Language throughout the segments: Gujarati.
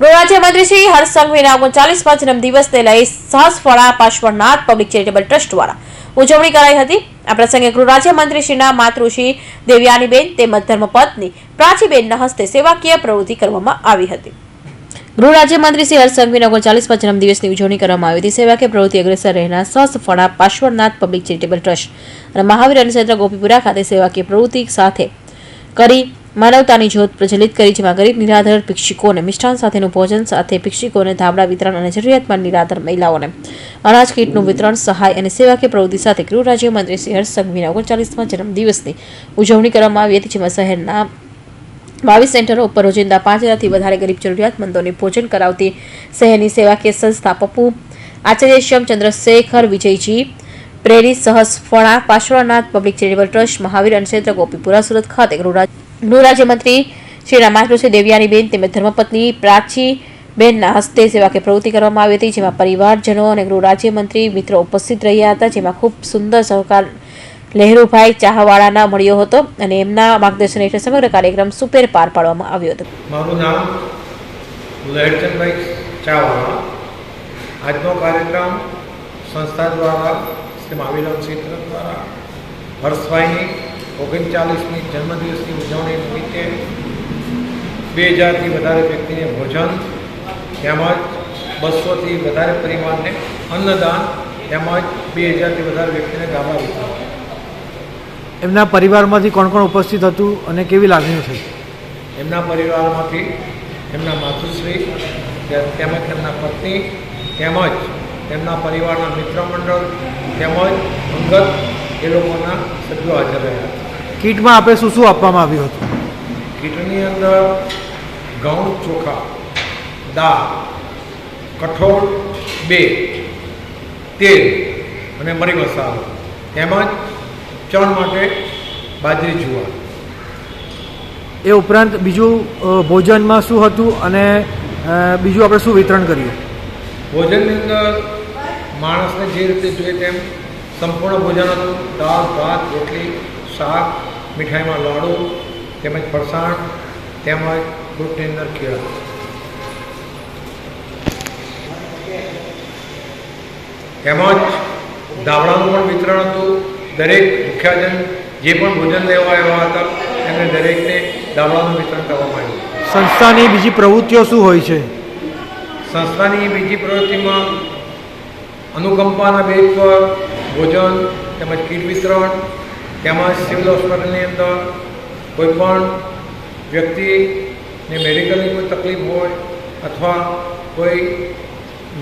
ગૃહ રાજ્યમંત્રી શ્રી હર્ષ સંઘવીના ઓગણચાલીસમાં જન્મદિવસને લઈ Sahasfala Parshwanath public charitable trust દ્વારા ઉજવણી કરાઈ હતી. આ પ્રસંગે ગૃહ રાજ્યમંત્રી શ્રીના માતૃશ્રી દેવયાનીબેન તેમજ ધર્મપત્ની પ્રાચીબેનના હસ્તે સેવાકીય પ્રવૃત્તિ કરવામાં આવી હતી. ગૃહ રાજ્યમંત્રી શ્રી હર્ષ સંઘવીના ઓગણચાલીસમાં જન્મદિવસની ઉજવણી કરવામાં આવી હતી. સેવાકીય પ્રવૃત્તિ અગ્રેસર રહેનાર Sahasfala Parshwanath public charitable trust અને મહાવીર અનુસેત્ર ગોપીપુરા ખાતે સેવાકીય પ્રવૃત્તિ સાથે કરી માનવતાની જ્યોત પ્રજ્વલિત કરી જેમાં ગરીબ, નિરાધાર ભિક્ષિકોને મિષ્ટાન સાથેનું ભોજન સાથે ભિક્ષિકોને ધાબળા વિતરણ અને જરૂરિયાતમંદ નિરાધાર મહિલાઓને અનાજ, કીટનું વિતરણ, સહાય અને સેવાકીય પ્રવૃત્તિ સાથે ગૃહ રાજ્યમંત્રી શ્રી હર્ષ સંઘવીના ઓગણચાલીસમાં જન્મદિવસની ઉજવણી કરવામાં આવી હતી, જેમાં શહેરના બાવીસ સેન્ટરો ઉપર રોજિંદા પાંચ હજારથી વધારે ગરીબ જરૂરિયાતમંદોને ભોજન કરાવતી શહેરની સેવાકીય સંસ્થા Pappu Acharya Shyam Chandrashekhar Vijayji પ્રેરી Sahasfala Parshwanath, public charitable trust, Mahavir અને ક્ષેત્ર ગોપીપુરા સુરત ખાતે ગૃહ રાજ- ગૃહ રાજ્યમંત્રી શ્રી રામાશ્રી દેવયાનીબેન તેમજ ધર્મપત્ની પ્રાચી બેનના હસ્તે કે પ્રવૃત્તિ કરવામાં આવી હતી, જેમાં પરિવારજનો અને ગૃહ રાજ્યમંત્રી મિત્રો ઉપસ્થિત રહ્યા હતા, જેમાં ખૂબ સુંદર સહકાર લહેરુભાઈ ચાહવાળાના મળ્યો હતો અને એમના માર્ગદર્શન હેઠળ સમગ્ર કાર્યક્રમ સુપેર પાર પાડવામાં આવ્યો હતો. મારું નામ લહેરચંદભાઈ ચાહવાળા. આજનો કાર્યક્રમ સંસ્થા દ્વારા શ્રી મહાવીર ક્ષેત્ર દ્વારા હર્ષભાઈની ઓગણચાલીસમી જન્મદિવસની બે હજારથી વધારે વ્યક્તિને ભોજન તેમજ બસોથી વધારે પરિવારને અન્નદાન તેમજ બે હજારથી વધારે વ્યક્તિને ગામા વિતરણ એમના પરિવારમાંથી કોણ કોણ ઉપસ્થિત હતું અને કેવી લાગણીઓ થઈ? એમના પરિવારમાંથી એમના માતુશ્રી તેમજ તેમના પત્ની તેમજ તેમના પરિવારના મિત્ર મંડળ તેમજ અંગત એ લોકોના સભ્યો હાજર રહ્યા. કીટમાં આપે શું શું આપવામાં આવ્યું હતું? કીટની અંદર ઘઉં ચોખા દાળ કઠોળ બે તેલ અને મરી મસાલો. તેમજ ચણ માટે બાજરી જુવાર. એ ઉપરાંત બીજું ભોજનમાં શું હતું અને બીજું આપણે શું વિતરણ કર્યું? ભોજનની અંદર માણસને જે રીતે જોઈએ તેમ સંપૂર્ણ ભોજન હતું. દાળ ભાત રોટલી શાક મીઠાઈમાં લાડુ તેમજ ફરસાણ તેમજ ફ્રૂટની અંદર કેળા. તેમજ ધાબળાનું પણ વિતરણ હતું. દરેક મુખ્યજન જે પણ ભોજન લેવા આવ્યા હતા એમને દરેકને ધાબળાનું વિતરણ કરવામાં આવ્યું સંસ્થાની બીજી પ્રવૃત્તિઓ શું હોય છે? સંસ્થાની બીજી પ્રવૃત્તિમાં અનુકંપાના બેઝ પર ભોજન તેમજ કીટ વિતરણ તેમજ સિવિલ હોસ્પિટલની અંદર કોઈ પણ વ્યક્તિને મેડિકલની કોઈ તકલીફ હોય અથવા કોઈ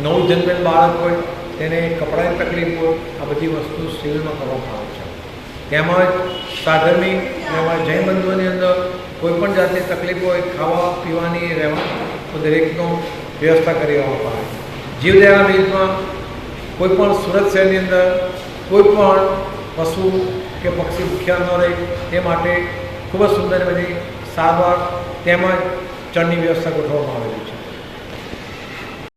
નવું જન્મેલ બાળક હોય, તેને કપડાની તકલીફ હોય, આ બધી વસ્તુ સિવિલમાં કરવામાં આવે છે. તેમજ સાધર્મી તેમજ જૈન બંધુઓની અંદર કોઈ પણ જાતની તકલીફ હોય, ખાવા, પીવાની રહેવાની તો દરેકનો વ્યવસ્થા કરી આપવામાં આવે જીવદયા બેઝમાં કોઈ પણ સુરત શહેરની અંદર કોઈ પણ પશુ કે પક્ષી ભૂખ્યા ન રહે, તે માટે ખૂબ જ સુંદર બધી સારવાર તેમજ ચણની વ્યવસ્થા ગોઠવવામાં આવેલી છે.